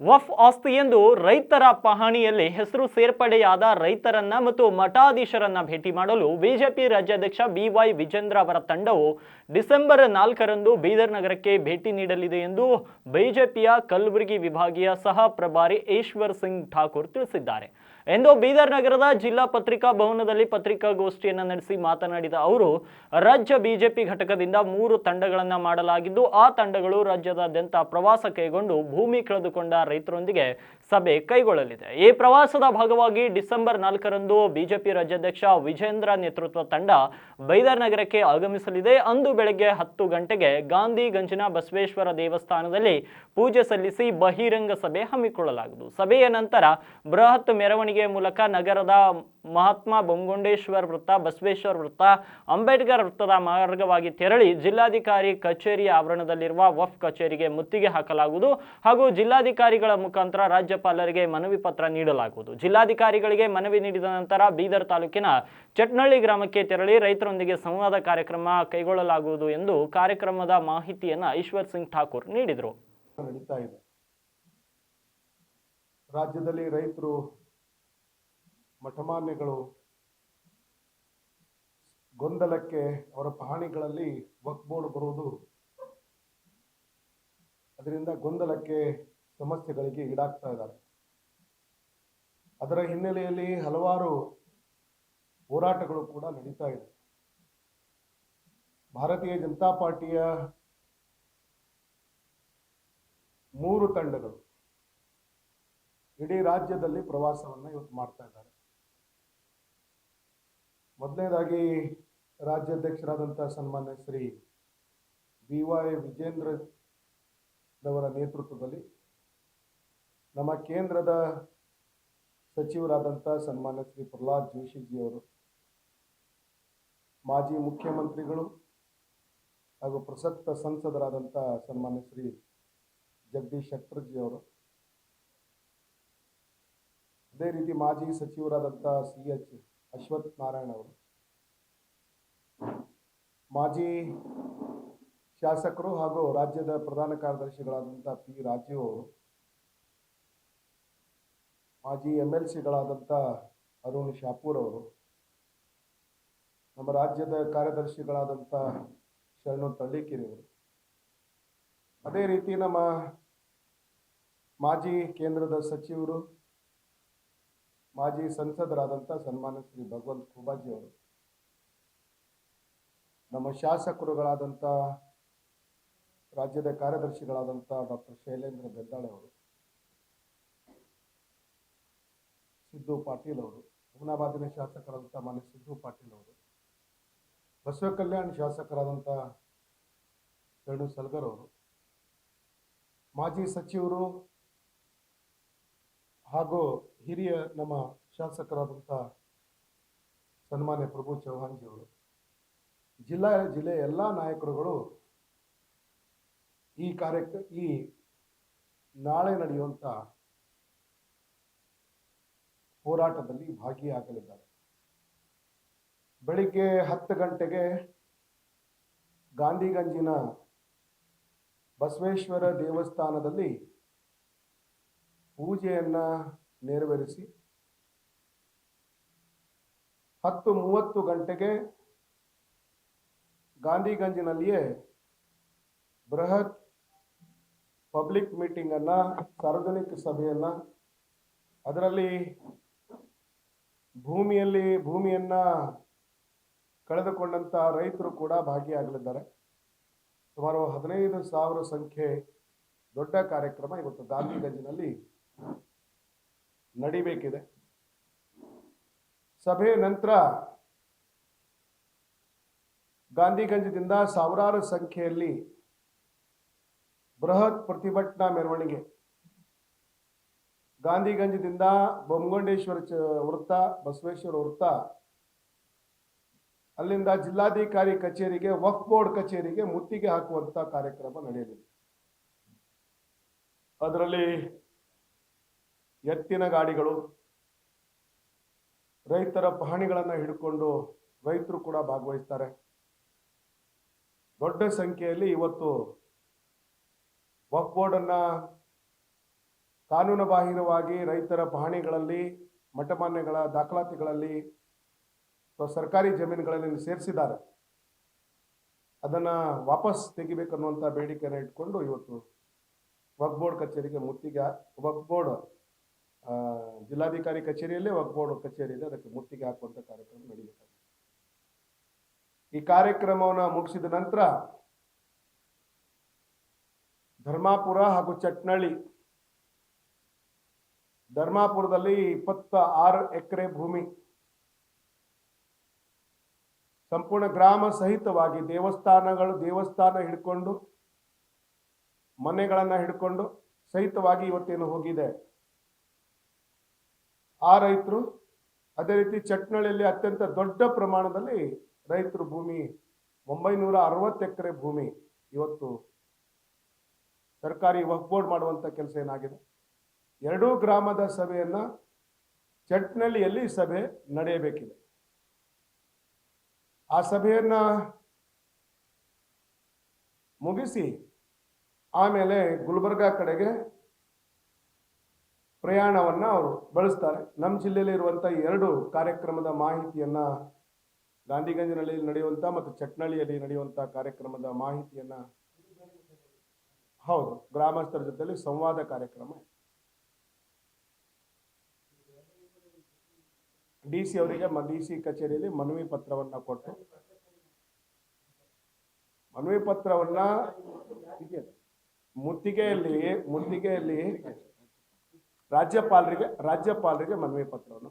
ವಫ್ ಆಸ್ತಿ ಎಂದು ರೈತರ ಪಹಣಿಯಲ್ಲಿ ಹೆಸರು ಸೇರ್ಪಡೆಯಾದ ರೈತರನ್ನ ಮತ್ತು ಮಠಾಧೀಶರನ್ನ ಭೇಟಿ ಮಾಡಲು ಬಿಜೆಪಿ ರಾಜ್ಯಾಧ್ಯಕ್ಷ ಬಿವೈ ವಿಜೇಂದ್ರ ಅವರ ತಂಡವು ಡಿಸೆಂಬರ್ ನಾಲ್ಕರಂದು ಬೀದರ್ ನಗರಕ್ಕೆ ಭೇಟಿ ನೀಡಲಿದೆ ಎಂದು ಬಿಜೆಪಿಯ ಕಲಬುರಗಿ ವಿಭಾಗೀಯ ಸಹ ಪ್ರಭಾರಿ ಈಶ್ವರ್ ಸಿಂಗ್ ಠಾಕೂರ್ ತಿಳಿಸಿದ್ದಾರೆ. ಎಂದು ಬೀದರ್ ನಗರದ ಜಿಲ್ಲಾ ಪತ್ರಿಕಾ ಭವನದಲ್ಲಿ ಪತ್ರಿಕಾಗೋಷ್ಠಿಯನ್ನು ನಡೆಸಿ ಮಾತನಾಡಿದ ಅವರು, ರಾಜ್ಯ ಬಿಜೆಪಿ ಘಟಕದಿಂದ ಮೂರು ತಂಡಗಳನ್ನು ಮಾಡಲಾಗಿದ್ದು, ಆ ತಂಡಗಳು ರಾಜ್ಯದಾದ್ಯಂತ ಪ್ರವಾಸ ಕೈಗೊಂಡು ಭೂಮಿ ಕಳೆದುಕೊಂಡ ರೈತರೊಂದಿಗೆ ಸಭೆ ಕೈಗೊಳ್ಳಲಿದೆ. ಈ ಪ್ರವಾಸದ ಭಾಗವಾಗಿ ಡಿಸೆಂಬರ್ ನಾಲ್ಕರಂದು ಬಿಜೆಪಿ ರಾಜ್ಯಾಧ್ಯಕ್ಷ ವಿಜೇಂದ್ರ ನೇತೃತ್ವ ತಂಡ ಬೈದರ್ ನಗರಕ್ಕೆ ಆಗಮಿಸಲಿದೆ. ಅಂದು ಬೆಳಗ್ಗೆ ಹತ್ತು ಗಂಟೆಗೆ ಗಾಂಧಿ ಗಾಂಧಿಗಂಜಿನ ಬಸವೇಶ್ವರ ದೇವಸ್ಥಾನದಲ್ಲಿ ಪೂಜೆ ಸಲ್ಲಿಸಿ ಬಹಿರಂಗ ಸಭೆ ಹಮ್ಮಿಕೊಳ್ಳಲಾಗುವುದು. ಸಭೆಯ ನಂತರ ಬೃಹತ್ ಮೆರವಣಿಗೆ ಮೂಲಕ ನಗರದ ಮಹಾತ್ಮ ಬೊಮ್ಮಗೊಂಡೇಶ್ವರ ವೃತ್ತ, ಬಸವೇಶ್ವರ ವೃತ್ತ, ಅಂಬೇಡ್ಕರ್ ವೃತ್ತದ ಮಾರ್ಗವಾಗಿ ತೆರಳಿ ಜಿಲ್ಲಾಧಿಕಾರಿ ಕಚೇರಿ ಆವರಣದಲ್ಲಿರುವ ವಫ್ ಕಚೇರಿಗೆ ಮುತ್ತಿಗೆ ಹಾಕಲಾಗುವುದು ಹಾಗೂ ಜಿಲ್ಲಾಧಿಕಾರಿಗಳ ಮುಖಾಂತರ ರಾಜ್ಯಪಾಲರಿಗೆ ಮನವಿ ಪತ್ರ ನೀಡಲಾಗುವುದು. ಜಿಲ್ಲಾಧಿಕಾರಿಗಳಿಗೆ ಮನವಿ ನೀಡಿದ ನಂತರ ಬೀದರ್ ತಾಲೂಕಿನ ಚಟ್ನಳ್ಳಿ ಗ್ರಾಮಕ್ಕೆ ತೆರಳಿ ರೈತರೊಂದಿಗೆ ಸಂವಾದ ಕಾರ್ಯಕ್ರಮ ಕೈಗೊಳ್ಳಲಾಗುವುದು ಎಂದು ಕಾರ್ಯಕ್ರಮದ ಮಾಹಿತಿಯನ್ನು ಈಶ್ವರ್ ಸಿಂಗ್ ಠಾಕೂರ್ ನೀಡಿದರು. ರಾಜ್ಯದಲ್ಲಿ ರೈತರು ಮಠಮಾನ್ಯಗಳು ಗೊಂದಲಕ್ಕೆ ಅವರ ಪಹಣಿಗಳಲ್ಲಿ ವಕ್ ಬೋರ್ಡ್ ಬರುವುದು ಅದರಿಂದ ಗೊಂದಲಕ್ಕೆ ಸಮಸ್ಯೆಗಳಿಗೆ ಈಡಾಗ್ತಾ ಇದ್ದಾರೆ. ಅದರ ಹಿನ್ನೆಲೆಯಲ್ಲಿ ಹಲವಾರು ಹೋರಾಟಗಳು ಕೂಡ ನಡೀತಾ ಇದೆ. ಭಾರತೀಯ ಜನತಾ ಪಾರ್ಟಿಯ ಮೂರು ತಂಡಗಳು ಇಡೀ ರಾಜ್ಯದಲ್ಲಿ ಪ್ರವಾಸವನ್ನು ಇವತ್ತು ಮಾಡ್ತಾ ಇದ್ದಾರೆ. ಮೊದಲನೇದಾಗಿ ರಾಜ್ಯಾಧ್ಯಕ್ಷರಾದಂಥ ಸನ್ಮಾನ್ಯ ಶ್ರೀ ಬಿ ವೈ ವಿಜೇಂದ್ರದವರ ನೇತೃತ್ವದಲ್ಲಿ ನಮ್ಮ ಕೇಂದ್ರದ ಸಚಿವರಾದಂಥ ಸನ್ಮಾನ್ಯ ಶ್ರೀ ಪ್ರಹ್ಲಾದ್ ಜೋಶಿಜಿಯವರು, ಮಾಜಿ ಮುಖ್ಯಮಂತ್ರಿಗಳು ಹಾಗೂ ಪ್ರಸಕ್ತ ಸಂಸದರಾದಂಥ ಸನ್ಮಾನ್ಯ ಶ್ರೀ ಜಗದೀಶ್ ಶೆಟ್ಟರ್ಜಿಯವರು, ಅದೇ ರೀತಿ ಮಾಜಿ ಸಚಿವರಾದಂಥ ಸಿ ಎಚ್ ಅಶ್ವಥ್ ನಾರಾಯಣ ಅವರು. ಮಾಜಿ ಶಾಸಕರು ಹಾಗೂ ರಾಜ್ಯದ ಪ್ರಧಾನ ಕಾರ್ಯದರ್ಶಿಗಳಾದಂಥ ಪಿ ರಾಜೀವ್ ಅವರು, ಮಾಜಿ ಎಂ ಎಲ್ ಸಿಗಳಾದಂಥ ಅರುಣ್ ಶಾಪೂರ್ ಅವರು, ನಮ್ಮ ರಾಜ್ಯದ ಕಾರ್ಯದರ್ಶಿಗಳಾದಂಥ ಶರಣು ತಳ್ಳಿಕೆರೆ ಅವರು. ಅದೇ ರೀತಿ ನಮ್ಮ ಮಾಜಿ ಕೇಂದ್ರದ ಸಚಿವರು ಮಾಜಿ ಸಂಸದರಾದಂಥ ಸನ್ಮಾನ್ಯ ಶ್ರೀ ಭಗವಂತ ಖೂಬಾಜಿ ಅವರು, ನಮ್ಮ ಶಾಸಕರುಗಳಾದಂಥ ರಾಜ್ಯದ ಕಾರ್ಯದರ್ಶಿಗಳಾದಂಥ ಡಾಕ್ಟರ್ ಶೈಲೇಂದ್ರ ಬೆದ್ದಾಳೆ ಅವರು, ಸಿದ್ದು ಪಾಟೀಲ್ ಅವರು ಹುಮನಾಬಾದಿನ ಶಾಸಕರಾದಂಥ ಮಾನ್ಯ ಸಿದ್ದು ಪಾಟೀಲ್ ಅವರು, ಬಸವ ಕಲ್ಯಾಣ ಶಾಸಕರಾದಂಥ ಸಲ್ಗರ್ ಅವರು, ಮಾಜಿ ಸಚಿವರು ಹಾಗೂ ಹಿರಿಯ ನಮ್ಮ ಶಾಸಕರಾದಂಥ ಸನ್ಮಾನ್ಯ ಪ್ರಭು ಚೌಹಾಣ್ಜಿ ಅವರು ಜಿಲ್ಲಾ ಜಿಲ್ಲೆಯ ಎಲ್ಲ ನಾಯಕರುಗಳು ಈ ಕಾರ್ಯಕ್ಕೆ ಈ ನಾಳೆ ನಡೆಯುವಂಥ ಹೋರಾಟದಲ್ಲಿ ಭಾಗಿಯಾಗಲಿದ್ದಾರೆ. ಬೆಳಿಗ್ಗೆ ಹತ್ತು ಗಂಟೆಗೆ ಗಾಂಧಿಗಂಜಿನ ಬಸವೇಶ್ವರ ದೇವಸ್ಥಾನದಲ್ಲಿ ಪೂಜೆಯನ್ನ ನೆರವೇರಿಸಿ ಹತ್ತು ಮೂವತ್ತು ಗಂಟೆಗೆ ಗಾಂಧಿಗಂಜಿನಲ್ಲಿಯೇ ಬೃಹತ್ ಪಬ್ಲಿಕ್ ಮೀಟಿಂಗ್ ಅನ್ನ ಸಾರ್ವಜನಿಕ ಸಭೆಯನ್ನ, ಅದರಲ್ಲಿ ಭೂಮಿಯಲ್ಲಿ ಭೂಮಿಯನ್ನ ಕಳೆದುಕೊಂಡಂತ ರೈತರು ಕೂಡ ಭಾಗಿಯಾಗಲಿದ್ದಾರೆ. ಸುಮಾರು ಹದಿನೈದು ಸಾವಿರ ಸಂಖ್ಯೆ ದೊಡ್ಡ ಕಾರ್ಯಕ್ರಮ ಇವತ್ತು ಗಾಂಧಿಗಂಜಿನಲ್ಲಿ ನಡಿಬೇಕಿದೆ. ಸಭೆ ನಂತರ ಗಾಂಧಿಗಂಜದಿಂದ ಸಾವಿರಾರು ಸಂಖ್ಯೆಯಲ್ಲಿ ಬೃಹತ್ ಪ್ರತಿಭಟನಾ ಮೆರವಣಿಗೆ. ಗಾಂಧಿಗಂಜದಿಂದ ಬೊಮ್ಮಗೊಂಡೇಶ್ವರ ಚ ವೃತ್ತ, ಬಸವೇಶ್ವರ ವೃತ್ತ, ಅಲ್ಲಿಂದ ಜಿಲ್ಲಾಧಿಕಾರಿ ಕಚೇರಿಗೆ ವಕ್ ಬೋರ್ಡ್ ಕಚೇರಿಗೆ ಮುತ್ತಿಗೆ ಹಾಕುವಂತ ಕಾರ್ಯಕ್ರಮ ನಡೆಯಲಿದೆ. ಅದರಲ್ಲಿ ಎತ್ತಿನ ಗಾಡಿಗಳು ರೈತರ ಪಹಣಿಗಳನ್ನು ಹಿಡ್ಕೊಂಡು ರೈತರು ಕೂಡ ಭಾಗವಹಿಸ್ತಾರೆ. ದೊಡ್ಡ ಸಂಖ್ಯೆಯಲ್ಲಿ ಇವತ್ತು ವಕ್ಬೋರ್ಡ್ ಬೋರ್ಡನ್ನು ಕಾನೂನು ಬಾಹಿರವಾಗಿ ರೈತರ ಪಹಣಿಗಳಲ್ಲಿ ಮಠಮಾನ್ಯಗಳ ದಾಖಲಾತಿಗಳಲ್ಲಿ ಅಥವಾ ಸರ್ಕಾರಿ ಜಮೀನುಗಳಲ್ಲಿ ಸೇರಿಸಿದ್ದಾರೆ. ಅದನ್ನು ವಾಪಸ್ ತೆಗಿಬೇಕನ್ನುವಂಥ ಬೇಡಿಕೆಯನ್ನು ಇಟ್ಕೊಂಡು ಇವತ್ತು ವಕ್ಬೋರ್ಡ್ ಕಚೇರಿಗೆ ಮುತ್ತಿಗೆ ವಕ್ಫ್ ಬೋರ್ಡ್ ಆ, ಜಿಲ್ಲಾಧಿಕಾರಿ ಕಚೇರಿಯಲ್ಲೇ ವಕ್ ಬೋರ್ಡ್ ಕಚೇರಿ ಇದೆ ಅದಕ್ಕೆ ಮುತ್ತಿಗೆ ಹಾಕುವಂಥ ಕಾರ್ಯಕ್ರಮ ನಡೀಬೇಕಾಗಿದೆ ಈ ಕಾರ್ಯಕ್ರಮವನ್ನು ಮುಗಿಸಿದ ನಂತರ ಧರ್ಮಾಪುರ ಹಾಗೂ ಚಟ್ನಳ್ಳಿ, ಧರ್ಮಾಪುರದಲ್ಲಿ ಇಪ್ಪತ್ತ ಆರು ಎಕರೆ ಭೂಮಿ ಸಂಪೂರ್ಣ ಗ್ರಾಮ ಸಹಿತವಾಗಿ ದೇವಸ್ಥಾನಗಳು, ದೇವಸ್ಥಾನ ಹಿಡ್ಕೊಂಡು ಮನೆಗಳನ್ನು ಹಿಡ್ಕೊಂಡು ಸಹಿತವಾಗಿ ಇವತ್ತೇನು ಹೋಗಿದೆ? ಆ ರೈತರು ಅದೇ ರೀತಿ ಚಟ್ನಳ್ಳಿಯಲ್ಲಿ ಅತ್ಯಂತ ದೊಡ್ಡ ಪ್ರಮಾಣದಲ್ಲಿ ರೈತರು ಭೂಮಿ ಒಂಬೈನೂರ ಅರವತ್ತು ಎಕರೆ ಭೂಮಿ ಇವತ್ತು ಸರ್ಕಾರಿ ವಕ್ ಬೋರ್ಡ್ ಮಾಡುವಂಥ ಕೆಲಸ ಏನಾಗಿದೆ? ಎರಡೂ ಗ್ರಾಮದ ಸಭೆಯನ್ನ ಚಟ್ನಳ್ಳಿಯಲ್ಲಿ ಸಭೆ ನಡೆಯಬೇಕಿದೆ. ಆ ಸಭೆಯನ್ನ ಮುಗಿಸಿ ಆಮೇಲೆ ಗುಲ್ಬರ್ಗಾ ಕಡೆಗೆ ಪ್ರಯಾಣವನ್ನ ಅವರು ಬಳಸ್ತಾರೆ. ನಮ್ಮ ಜಿಲ್ಲೆಯಲ್ಲಿ ಇರುವಂಥ ಎರಡು ಕಾರ್ಯಕ್ರಮದ ಮಾಹಿತಿಯನ್ನ ಗಾಂಧಿಗಂಜಿನಲ್ಲಿ ನಡೆಯುವಂಥ ಮತ್ತು ಚಟ್ನಳ್ಳಿಯಲ್ಲಿ ನಡೆಯುವಂಥ ಕಾರ್ಯಕ್ರಮದ ಮಾಹಿತಿಯನ್ನ ಹೌದು, ಗ್ರಾಮಸ್ಥರ ಜೊತೆಯಲ್ಲಿ ಸಂವಾದ ಕಾರ್ಯಕ್ರಮ ಡಿ ಸಿ ಅವರಿಗೆ ಡಿ ಸಿ ಕಚೇರಿಯಲ್ಲಿ ಮನವಿ ಪತ್ರವನ್ನ ಕೊಟ್ಟು, ಮನವಿ ಪತ್ರವನ್ನ ಮುತ್ತಿಗೆಯಲ್ಲಿ ಮುತ್ತಿಗೆಯಲ್ಲಿ ರಾಜ್ಯಪಾಲರಿಗೆ ರಾಜ್ಯಪಾಲರಿಗೆ ಮನವಿ ಪತ್ರವನ್ನು